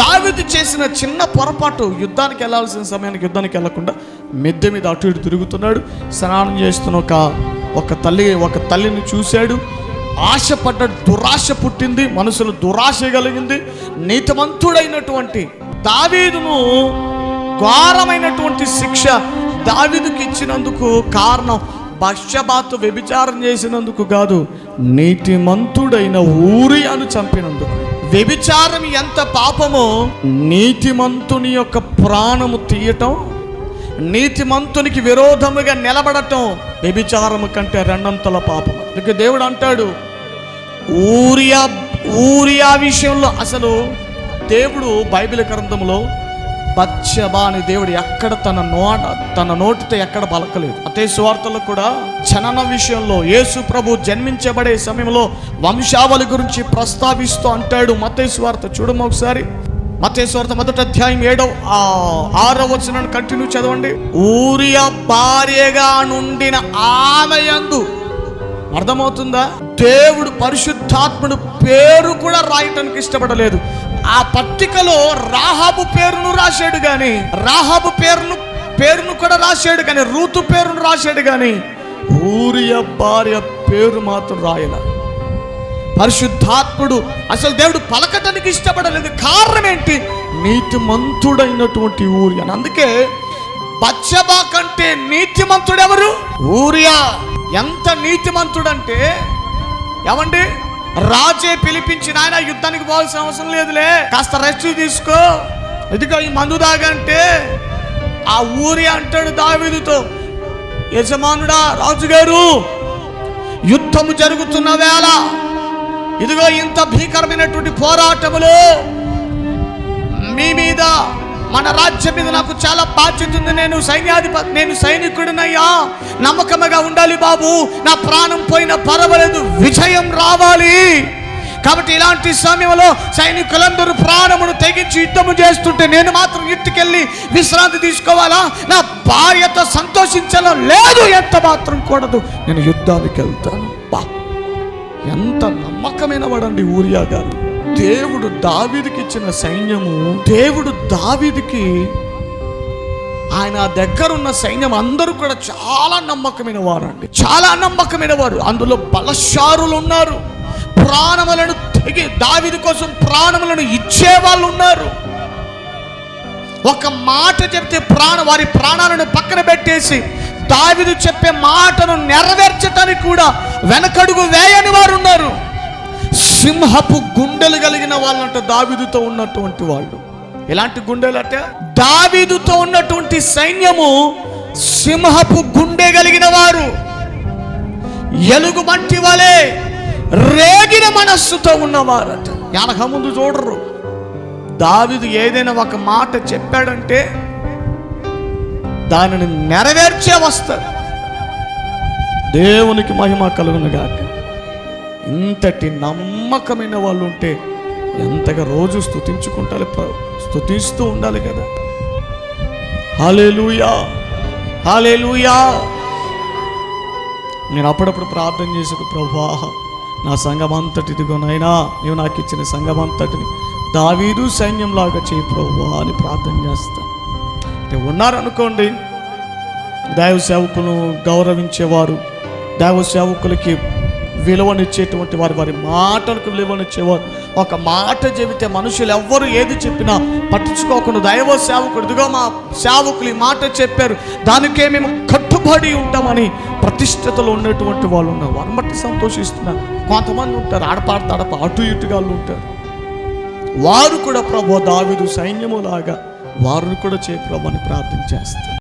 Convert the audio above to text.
దావిది చేసిన చిన్న పొరపాటు యుద్ధానికి వెళ్ళాల్సిన సమయానికి యుద్ధానికి వెళ్ళకుండా మిద్దె మీద అటు ఇటు తిరుగుతున్నాడు. స్నానం చేస్తున్న ఒక ఒక తల్లి ఒక తల్లిని చూశాడు. ఆశపడ్డాడు దురాశ పుట్టింది. మనసులో దురాశ కలిగింది. నీతిమంతుడైనటువంటి దావీదును ఘోరమైనటువంటి శిక్ష దావీదుకి ఇచ్చినందుకు కారణం భక్ష్యబాతు వ్యభిచారం చేసినందుకు కాదు నీతిమంతుడైన ఊరి అని చంపినందుకు. వ్యభిచారం ఎంత పాపమో నీతిమంతుని యొక్క ప్రాణము తీయటం నీతిమంతునికి విరోధముగా నిలబడటం వ్యభిచారము కంటే రెండంతల పాపం. అందుకే దేవుడు అంటాడు ఊరియా ఊరియా విషయంలో అసలు దేవుడు బైబిల్ గ్రంథంలో బచ్చబా అని దేవుడు ఎక్కడ తన నోట తన నోటితో ఎక్కడ పలకలేదు. అతే సువార్తలు కూడా జనన విషయంలో యేసు ప్రభు జన్మించబడే సమయంలో వంశావళి గురించి ప్రస్తావిస్తూ అంటాడు మతే సువార్త. చూడము ఒకసారి. మతే సువార్త మొదటి అధ్యాయం ఏడవ ఆ, ఆరో వచనాన్ని కంటిన్యూ చదవండి. ఊరియా భార్యగా నుండిన ఆమెయందు అర్థమవుతుందా? దేవుడు పరిశుద్ధాత్ముడు పేరు కూడా రాయటానికి ఇష్టపడలేదు. ఆ పట్టికలో రాహాబు పేరును రాశాడు కానీ రాహాబు పేరును పేరును కూడా రాశాడు కానీ రూతు పేరును రాశాడు కానీ ఊరియ భార్య పేరు మాత్రం రాయల. పరిశుద్ధాత్ముడు అసలు దేవుడు పలకటానికి ఇష్టపడలేదు. కారణం ఏంటి? నీతిమంతుడైనటువంటి ఊరియా. అందుకే బచ్చబా కంటే నీతిమంతుడు ఎవరు ఊరియా. ఎంత నీతిమంతుడంటే ఏమండి రాజే పిలిపించి ఆయన యుద్ధానికి పోవాల్సిన అవసరం లేదులే. కాస్త రెస్ట్ తీసుకో. ఇదిగో ఈ మందు దాగంటే ఆ ఊరి అంటాడు దావీదుతో యజమానుడా రాజుగారు యుద్ధము జరుగుతున్న వేళ ఇదిగో ఇంత భీకరమైనటువంటి పోరాటములు మీ మీద మన రాజ్యం మీద నాకు చాలా బాధ్యత ఉంది. నేను సైన్యాధిపతి నేను సైనికుడినయ్యా. నమ్మకముగా ఉండాలి బాబు. నా ప్రాణం పోయిన పర్వాలేదు. విజయం రావాలి. కాబట్టి ఇలాంటి సమయంలో సైనికులందరూ ప్రాణమును తెగించి యుద్ధము చేస్తుంటే నేను మాత్రం ఇంటికెళ్ళి విశ్రాంతి తీసుకోవాలా? నా భార్యతో సంతోషించాలో లేదు. ఎంత మాత్రం కూడదు. నేను యుద్ధానికి వెళ్తాను. బా. ఎంత నమ్మకమైన వాడండి ఊరియా గారు దేవుడు దావీదికి ఇచ్చిన సైన్యము దేవుడు దావీదికి ఆయన దగ్గరున్న సైన్యం అందరూ కూడా చాలా నమ్మకమైన వారండి. చాలా నమ్మకమైన వారు. అందులో బలశారులు ఉన్నారు. ప్రాణములను తెగి దావిది కోసం ప్రాణములను ఇచ్చే వాళ్ళు ఉన్నారు. ఒక మాట చెప్తే ప్రాణ వారి ప్రాణాలను పక్కన పెట్టేసి దావిదు చెప్పే మాటను నెరవేర్చటానికి కూడా వెనకడుగు వేయని వారు ఉన్నారు. సింహపు గుండెలు కలిగిన వాళ్ళంట దావిదుతో ఉన్నటువంటి వాళ్ళు. ఎలాంటి గుండెలు అంటే దావీదుతో ఉన్నటువంటి సైన్యము సింహపు గుండె కలిగిన వారు. ఎలుగు మట్టి వలె రేగిన మనస్సుతో ఉన్నవారట. వెనక ముందు చూడరు. దావిదు ఏదైనా ఒక మాట చెప్పాడంటే దానిని నెరవేర్చే వస్తారు. దేవునికి మహిమ కలుగునుగాక. గాక ఇంతటి నమ్మకమైన వాళ్ళు ఉంటే ఎంతగా రోజు స్థుతించుకుంటారు స్థుతిస్తూ స్తుతిస్తూ ఉండాలి కదా. హాలేలుయా హాలేలుయా నేను అప్పుడప్పుడు ప్రార్థన చేసే ప్రభా నా సంఘం అంతటిదిగోనైనా ఇదిగో నీవు నాకు ఇచ్చిన సంఘం అంతటిని దావీదు సైన్యంలాగా చేయి ప్రభా అని ప్రార్థన చేస్తా. అంటే ఉన్నారనుకోండి దైవ సేవకులను గౌరవించేవారు దైవ సేవకులకి విలువనిచ్చేటువంటి వారు వారి మాటలకు విలువనిచ్చేవారు. ఒక మాట చెబితే మనుషులు ఎవ్వరు ఏది చెప్పినా పట్టించుకోకుండా దైవ సేవకుడు ఇదిగో మా సేవకులు ఈ మాట చెప్పారు దానికే మేము కట్టుబడి ఉంటామని ప్రతిష్టతలో ఉన్నటువంటి వాళ్ళు ఉన్నారు. వారిని బట్టి సంతోషిస్తున్నారు. కొంతమంది ఉంటారు ఆడపాడత ఆడప అటు ఇటుగా వాళ్ళు ఉంటారు. వారు కూడా ప్రభు దావిదు సైన్యములాగా వారిని కూడా చే ప్రభు అని ప్రార్థన చేస్తారు.